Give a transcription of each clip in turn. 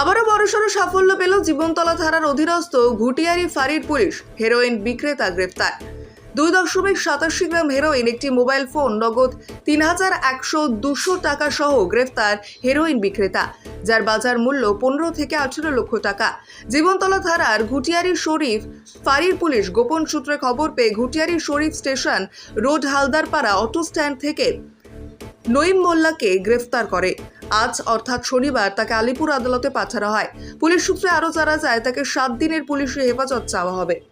আবারও বড়সড় সাফল্য পেল জীবনতলা থানার অধীনস্থ ঘুটিয়ারি ফাঁড়ির পুলিশ। হেরোইন বিক্রেতা গ্রেপ্তার। দুই দশমিক সাতাশি গ্রাম হেরোইন, একটি মোবাইল ফোন, নগদ তিন হাজার একশো দুশো টাকা সহ গ্রেফতার হেরোইন বিক্রেতা, যার বাজার মূল্য পনেরো থেকে আঠেরো লক্ষ টাকা। জীবনতলা থানার ঘুটিয়ারি শরীফ ফাঁড়ির পুলিশ গোপন সূত্রে খবর পেয়ে Ghutiari Sharif station road Haldarpara auto stand থেকে নঈম মোল্লাকে গ্রেফতার করে। আজ, অর্থাৎ শনিবার, তাকে আলিপুর আদালতে পাঠানো হয়। পুলিশ সূত্রে আরও জানা যায়, তাকে সাত দিনের পুলিশের হেফাজত চাওয়া হবে।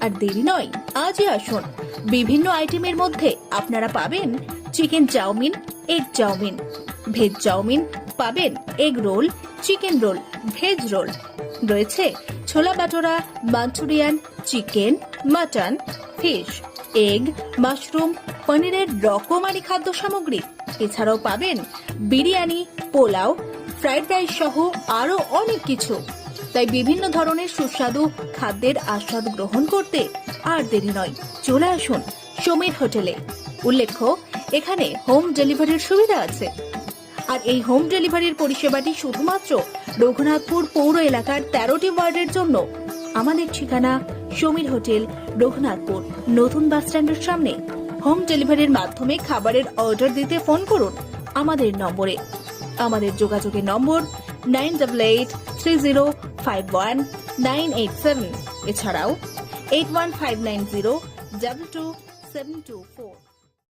আর দেরি নয়, আজই আসুন। বিভিন্ন আইটেমের মধ্যে আপনারা পাবেন chicken chowmein, egg chowmein, veg chowmein, পাবেন egg roll, chicken roll, veg roll. রয়েছে chole bhatura, Manchurian, chicken, mutton, fish, egg, mushroom, পনিরের রকমারি খাদ্য সামগ্রী। এছাড়াও পাবেন বিরিয়ানি, পোলাও, ফ্রাইড রাইস সহ আরও অনেক কিছু। তাই বিভিন্ন ধরনের সুস্বাদু খাদ্যের আস্বাদ গ্রহণ করতে আর দেরি নয়। চলে আসুন সমীর হোটেলে। উল্লেখ্য, এখানে হোম ডেলিভারির সুবিধা আছে। আর এই হোম ডেলিভারির পরিষেবাটি শুধুমাত্র রঘুনাথপুর পৌর এলাকার তেরোটি ওয়ার্ডের জন্য। আমাদের ঠিকানা সমীর হোটেল, রঘুনাথপুর। নতুন বাস স্ট্যান্ডের সামনে হোম ডেলিভারির মাধ্যমে খাবারের অর্ডার দিতে ফোন করুন আমাদের নম্বরে। আমাদের যোগাযোগের number nine double eight three zero five one nine eight seven এছাড়াও eight one five nine zero double two seven two four